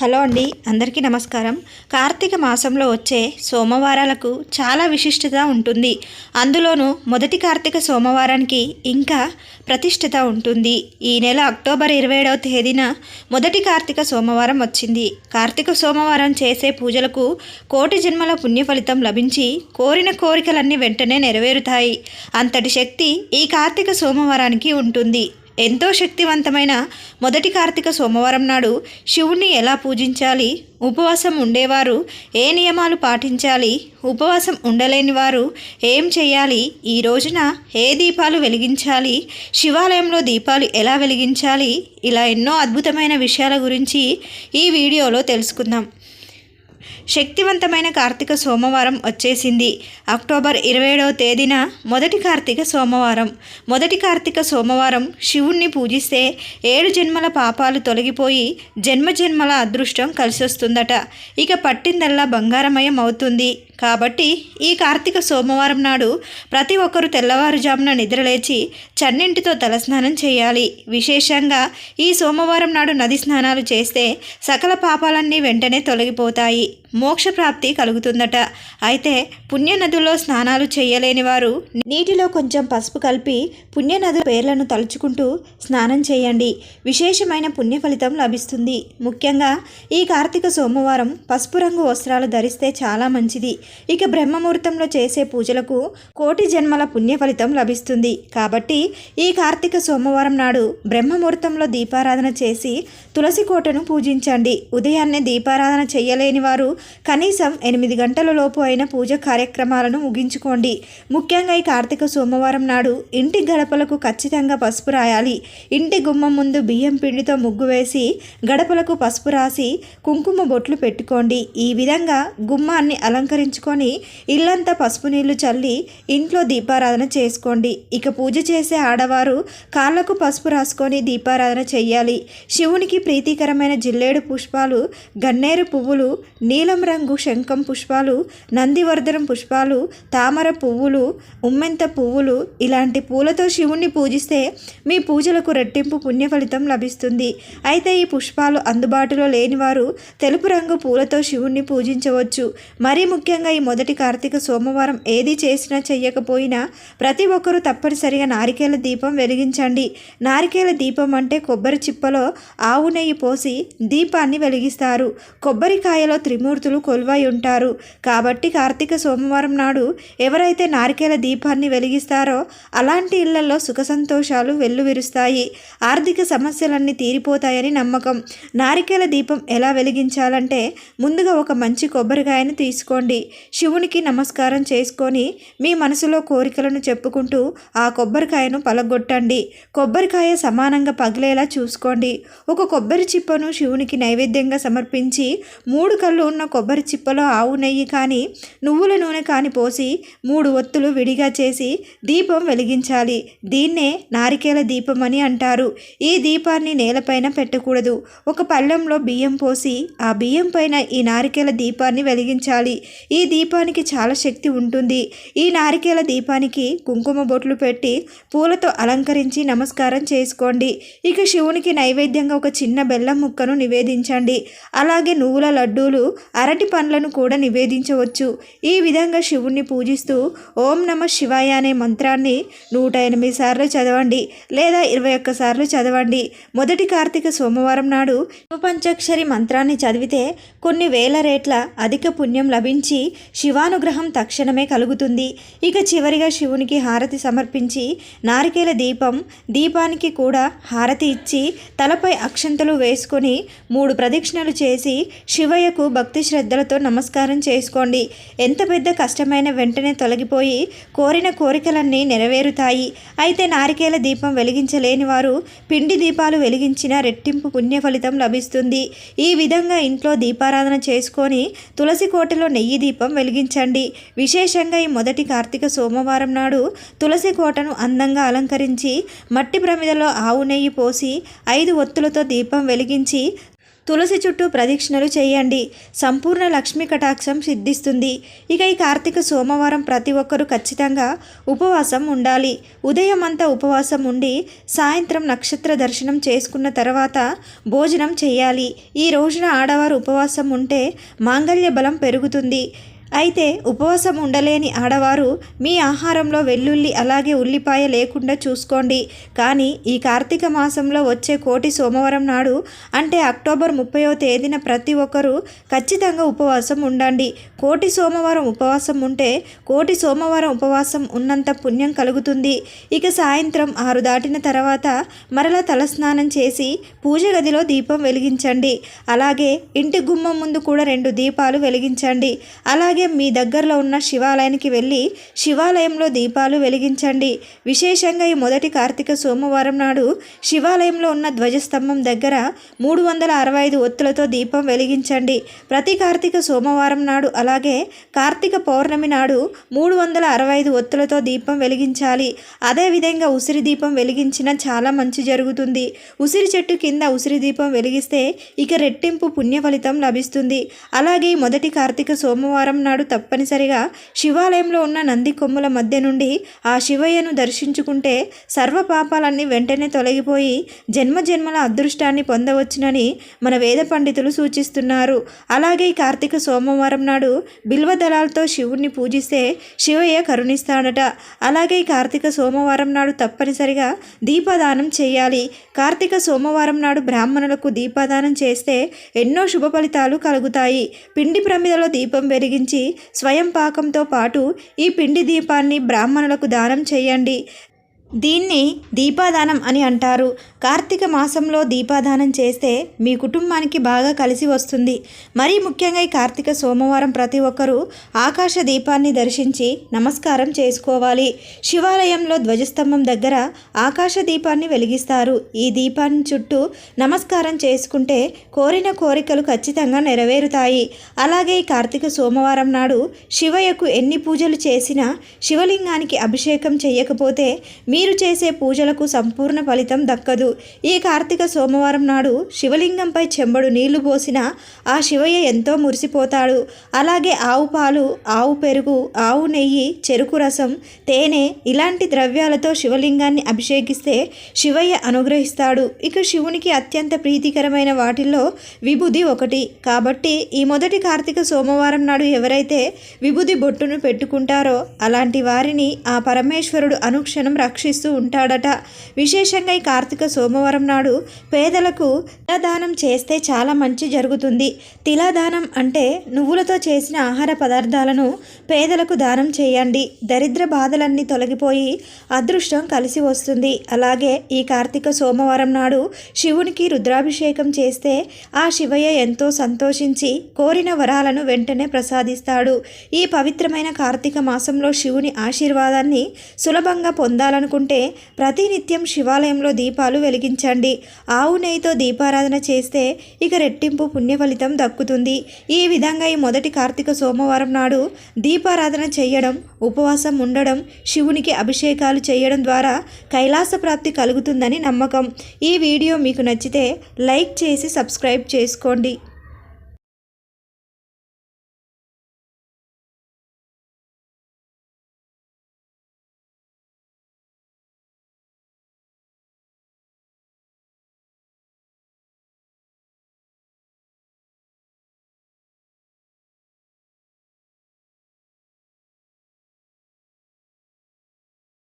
Hello అండి అందరికీ నమస్కారం. కార్తీక మాసంలో వచ్చే సోమవారాలకు చాలా విశిష్టత ఉంటుంది. అందులోనూ మొదటి కార్తీక సోమవారానికి ఇంకా ప్రతిష్టత ఉంటుంది. ఈ నెల అక్టోబర్ ఇరవై ఏడవ తేదీన మొదటి కార్తీక సోమవారం వచ్చింది. కార్తీక సోమవారం చేసే పూజలకు కోటి జన్మల పుణ్య ఫలితం లభించి కోరిన కోరికలన్నీ వెంటనే నెరవేరుతాయి. అంతటి శక్తి ఈ కార్తీక సోమవారానికి ఉంటుంది. ఎంతో శక్తివంతమైన మొదటి కార్తీక సోమవారం నాడు శివుణ్ణి ఎలా పూజించాలి? ఉపవాసం ఉండేవారు ఏ నియమాలు పాటించాలి? ఉపవాసం ఉండలేని వారు ఏం చేయాలి? ఈ రోజున ఏ దీపాలు వెలిగించాలి? శివాలయంలో దీపాలు ఎలా వెలిగించాలి? ఇలా ఎన్నో అద్భుతమైన విషయాల గురించి ఈ వీడియోలో తెలుసుకుందాం. శక్తివంతమైన కార్తీక సోమవారం వచ్చేసింది. అక్టోబర్ ఇరవై ఏడవ తేదీన మొదటి కార్తీక సోమవారం. మొదటి కార్తీక సోమవారం శివుణ్ణి పూజిస్తే ఏడు జన్మల పాపాలు తొలగిపోయి జన్మ జన్మల అదృష్టం కలిసొస్తుందట. ఇక పట్టిందల్లా బంగారమయం అవుతుంది కాబట్టి ఈ కార్తీక సోమవారం నాడు ప్రతి ఒక్కరూ తెల్లవారుజామున నిద్రలేచి చన్నింటితో తలస్నానం చేయాలి. విశేషంగా ఈ సోమవారం నాడు నది స్నానాలు చేస్తే సకల పాపాలన్నీ వెంటనే తొలగిపోతాయి. మోక్షప్రాప్తి కలుగుతుందట. అయితే పుణ్యనదుల్లో స్నానాలు చేయలేని వారు నీటిలో కొంచెం పసుపు కలిపి పుణ్యనదుల పేర్లను తలుచుకుంటూ స్నానం చేయండి. విశేషమైన పుణ్య ఫలితం లభిస్తుంది. ముఖ్యంగా ఈ కార్తీక సోమవారం పసుపు రంగు వస్త్రాలు ధరిస్తే చాలా మంచిది. ఇక బ్రహ్మముహూర్తంలో చేసే పూజలకు కోటి జన్మల పుణ్య ఫలితం లభిస్తుంది. కాబట్టి ఈ కార్తీక సోమవారం నాడు బ్రహ్మముహూర్తంలో దీపారాధన చేసి తులసి కోటను పూజించండి. ఉదయాన్నే దీపారాధన చేయలేని వారు కనీసం ఎనిమిది గంటల లోపు అయిన పూజ కార్యక్రమాలను ముగించుకోండి. ముఖ్యంగా ఈ కార్తీక సోమవారం నాడు ఇంటి గడపలకు ఖచ్చితంగా పసుపు రాయాలి. ఇంటి గుమ్మం ముందు బియ్యం పిండితో ముగ్గు వేసి గడపలకు పసుపు రాసి కుంకుమ బొట్లు పెట్టుకోండి. ఈ విధంగా గుమ్మాన్ని అలంకరించుకొని ఇల్లంతా పసుపు నీళ్ళు చల్లి ఇంట్లో దీపారాధన చేసుకోండి. ఇక పూజ చేసే ఆడవారు కాళ్ళకు పసుపు రాసుకొని దీపారాధన చేయాలి శివునికి ప్రీతికరమైన జిల్లేడు పుష్పాలు గన్నేరు పువ్వులు నీలం రంగు శంఖం పుష్పాలు నందివర్ధనం పుష్పాలు తామర పువ్వులు ఉమ్మెంత పువ్వులు ఇలాంటి పూలతో శివుణ్ణి పూజిస్తే మీ పూజలకు రెట్టింపు పుణ్య ఫలితం లభిస్తుంది. అయితే ఈ పుష్పాలు అందుబాటులో లేనివారు తెలుపు రంగు పూలతో శివుణ్ణి పూజించవచ్చు. మరీ ముఖ్యంగా ఈ మొదటి కార్తీక సోమవారం ఏది చేసినా చెయ్యకపోయినా ప్రతి ఒక్కరూ తప్పనిసరిగా నారికేల దీపం వెలిగించండి. నారికేల దీపం అంటే కొబ్బరి చిప్పలో ఆవు నెయ్యి పోసి దీపాన్ని వెలిగిస్తారు. కొబ్బరికాయలో త్రిమూర్తులు కొలువై ఉంటారు. కాబట్టి కార్తీక సోమవారం నాడు ఎవరైతే నారికేల దీపాన్ని వెలిగిస్తారో అలాంటి ఇళ్ళలో సుఖ సంతోషాలు వెల్లువిరుస్తాయి. ఆర్థిక సమస్యలన్నీ తీరిపోతాయని నమ్మకం. నారికేల దీపం ఎలా వెలిగించాలంటే ముందుగా ఒక మంచి కొబ్బరికాయను తీసుకోండి. శివునికి నమస్కారం చేసుకొని మీ మనసులో కోరికలను చెప్పుకుంటూ ఆ కొబ్బరికాయను పలగొట్టండి. కొబ్బరికాయ సమానంగా పగిలేలా చూసుకోండి. ఒక కొబ్బరి చిప్పను శివునికి నైవేద్యంగా సమర్పించి మూడు కళ్ళు ఉన్న కొబ్బరి చిప్పలో ఆవు నెయ్యి కానీ నువ్వుల నూనె కాని పోసి మూడు ఒత్తులు విడిగా చేసి దీపం వెలిగించాలి. దీన్నే నారికేల దీపం అని అంటారు. ఈ దీపాన్ని నేలపైన పెట్టకూడదు. ఒక పళ్ళెంలో బియ్యం పోసి ఆ బియ్యం పైన ఈ నారికేల దీపాన్ని వెలిగించాలి. ఈ దీపానికి చాలా శక్తి ఉంటుంది. ఈ నారికేల దీపానికి కుంకుమ బొట్లు పెట్టి పూలతో అలంకరించి నమస్కారం చేసుకోండి. ఇక శివునికి నైవేద్యంగా ఒక చిన్న బెల్లం ముక్కను నివేదించండి. అలాగే నువ్వుల లడ్డూలు అరటి పండ్లను కూడా నివేదించవచ్చు. ఈ విధంగా శివుణ్ణి పూజిస్తూ ఓం నమ శివాయ అనే మంత్రాన్ని నూట ఎనిమిది సార్లు చదవండి లేదా ఇరవై ఒక్క సార్లు చదవండి. మొదటి కార్తీక సోమవారం నాడు శివపంచాక్షరి మంత్రాన్ని చదివితే కొన్ని వేల రేట్ల అధిక పుణ్యం లభించి శివానుగ్రహం తక్షణమే కలుగుతుంది. ఇక చివరిగా శివునికి హారతి సమర్పించి నారికేల దీపం దీపానికి కూడా హారతి ఇచ్చి తలపై అక్షంతలు వేసుకొని మూడు ప్రదక్షిణలు చేసి శివయ్యకు భక్తి శ్రద్ధలతో నమస్కారం చేసుకోండి. ఎంత పెద్ద కష్టమైన వెంటనే తొలగిపోయి కోరిన కోరికలన్నీ నెరవేరుతాయి. అయితే నారికేల దీపం వెలిగించలేని వారు పిండి దీపాలు వెలిగించిన రెట్టింపు పుణ్య ఫలితం లభిస్తుంది. ఈ విధంగా ఇంట్లో దీపారాధన చేసుకొని తులసి కోటలో నెయ్యి దీపం వెలిగించండి. విశేషంగా ఈ మొదటి కార్తీక సోమవారం నాడు తులసి కోటను అందంగా అలంకరించి మట్టి ప్రమిదలో ఆవు నెయ్యి పోసి ఐదు ఒత్తులతో దీపం వెలిగించి తులసి చుట్టూ ప్రదక్షిణలు చేయండి. సంపూర్ణ లక్ష్మీ కటాక్షం సిద్ధిస్తుంది. ఇక ఈ కార్తీక సోమవారం ప్రతి ఒక్కరూ ఖచ్చితంగా ఉపవాసం ఉండాలి. ఉదయం అంతా ఉపవాసం ఉండి సాయంత్రం నక్షత్ర దర్శనం చేసుకున్న తర్వాత భోజనం చేయాలి. ఈ రోజున ఆడవారు ఉపవాసం ఉంటే మాంగళ్య బలం పెరుగుతుంది. అయితే ఉపవాసం ఉండలేని ఆడవారు మీ ఆహారంలో వెల్లుల్లి అలాగే ఉల్లిపాయ లేకుండా చూసుకోండి. కానీ ఈ కార్తీక మాసంలో వచ్చే కోటి సోమవారం నాడు అంటే అక్టోబర్ ముప్పయో తేదీన ప్రతి ఒక్కరూ ఖచ్చితంగా ఉపవాసం ఉండండి. కోటి సోమవారం ఉపవాసం ఉంటే కోటి సోమవారం ఉపవాసం ఉన్నంత పుణ్యం కలుగుతుంది. ఇక సాయంత్రం ఆరు దాటిన తర్వాత మరలా తలస్నానం చేసి పూజ గదిలో దీపం వెలిగించండి. అలాగే ఇంటి గుమ్మం ముందు కూడా రెండు దీపాలు వెలిగించండి. అలాగే మీ దగ్గరలో ఉన్న శివాలయానికి వెళ్ళి శివాలయంలో దీపాలు వెలిగించండి. విశేషంగా ఈ మొదటి కార్తీక సోమవారం నాడు శివాలయంలో ఉన్న ధ్వజస్తంభం దగ్గర మూడు వందల అరవై ఐదు ఒత్తులతో దీపం వెలిగించండి. ప్రతి కార్తీక సోమవారం నాడు అలాగే కార్తీక పౌర్ణమి నాడు మూడు వందల అరవై ఐదు ఒత్తులతో దీపం వెలిగించాలి. అదేవిధంగా ఉసిరి దీపం వెలిగించిన చాలా మంచి జరుగుతుంది. ఉసిరి చెట్టు కింద ఉసిరి దీపం వెలిగిస్తే ఇక రెట్టింపు పుణ్య ఫలితం లభిస్తుంది. అలాగే ఈ మొదటి కార్తీక సోమవారం నాడు తప్పనిసరిగా. శివాలయంలో ఉన్న నంది కొమ్ముల మధ్య నుండి ఆ శివయ్యను దర్శించుకుంటే సర్వ పాపాలన్నీ వెంటనే తొలగిపోయి జన్మ జన్మల అదృష్టాన్ని పొందవచ్చునని మన వేద పండితులు సూచిస్తున్నారు. అలాగే ఈ కార్తీక సోమవారం నాడు బిల్వ దళాలతో శివుణ్ణి పూజిస్తే శివయ్య కరుణిస్తాడట. అలాగే ఈ కార్తీక సోమవారం నాడు తప్పనిసరిగా దీపదానం చేయాలి. కార్తీక సోమవారం నాడు బ్రాహ్మణులకు దీపదానం చేస్తే ఎన్నో శుభ ఫలితాలు కలుగుతాయి. పిండి ప్రమిదలో దీపం వెలిగించి స్వయం పాకంతో పాటు ఈ పిండి దీపాన్ని బ్రాహ్మణులకు దానం చేయండి. దీన్ని దీపాదానం అని అంటారు. కార్తీక మాసంలో దీపాదానం చేస్తే మీ కుటుంబానికి బాగా కలిసి వస్తుంది. మరీ ముఖ్యంగా ఈ కార్తీక సోమవారం ప్రతి ఒక్కరూ ఆకాశ దీపాన్ని దర్శించి నమస్కారం చేసుకోవాలి. శివాలయంలో ధ్వజస్తంభం దగ్గర ఆకాశ దీపాన్ని వెలిగిస్తారు. ఈ దీపాన్ని చుట్టూ నమస్కారం చేసుకుంటే కోరిన కోరికలు ఖచ్చితంగా నెరవేరుతాయి. అలాగే ఈ కార్తీక సోమవారం నాడు శివయ్యకు ఎన్ని పూజలు చేసినా శివలింగానికి అభిషేకం చేయకపోతే మీరు చేసే పూజలకు సంపూర్ణ ఫలితం దక్కదు. ఈ కార్తీక సోమవారం నాడు శివలింగంపై చెంబడు నీళ్ళు పోసిన ఆ శివయ్య ఎంతో మురిసిపోతాడు. అలాగే ఆవు పాలు ఆవు పెరుగు ఆవు నెయ్యి చెరుకు రసం తేనె ఇలాంటి ద్రవ్యాలతో శివలింగాన్ని అభిషేకిస్తే శివయ్య అనుగ్రహిస్తాడు. ఇక శివునికి అత్యంత ప్రీతికరమైన వాటిల్లో విభూది ఒకటి. కాబట్టి ఈ మొదటి కార్తీక సోమవారం నాడు ఎవరైతే విభూది బొట్టును పెట్టుకుంటారో అలాంటి వారిని ఆ పరమేశ్వరుడు అనుక్షణం రక్ష రక్షిస్తూ ఉంటాడట. విశేషంగా ఈ కార్తీక సోమవారం నాడు పేదలకు తిలదానం చేస్తే చాలా మంచి జరుగుతుంది. తిలాదానం అంటే నువ్వులతో చేసిన ఆహార పదార్థాలను పేదలకు దానం చేయండి. దరిద్ర బాధలన్నీ తొలగిపోయి అదృష్టం కలిసి వస్తుంది. అలాగే ఈ కార్తీక సోమవారం నాడు శివునికి రుద్రాభిషేకం చేస్తే ఆ శివయ్య ఎంతో సంతోషించి కోరిన వరాలను వెంటనే ప్రసాదిస్తాడు. ఈ పవిత్రమైన కార్తీక మాసంలో శివుని ఆశీర్వాదాన్ని సులభంగా పొందాలను పొందాలనుకుంటే ప్రతినిత్యం శివాలయంలో దీపాలు వెలిగించండి. ఆవు నెయ్యితో దీపారాధన చేస్తే ఇక రెట్టింపు పుణ్య ఫలితం దక్కుతుంది. ఈ విధంగా ఈ మొదటి కార్తీక సోమవారం నాడు దీపారాధన చేయడం ఉపవాసం ఉండడం శివునికి అభిషేకాలు చేయడం ద్వారా కైలాస ప్రాప్తి కలుగుతుందని నమ్మకం. ఈ వీడియో మీకు నచ్చితే లైక్ చేసి సబ్స్క్రైబ్ చేసుకోండి.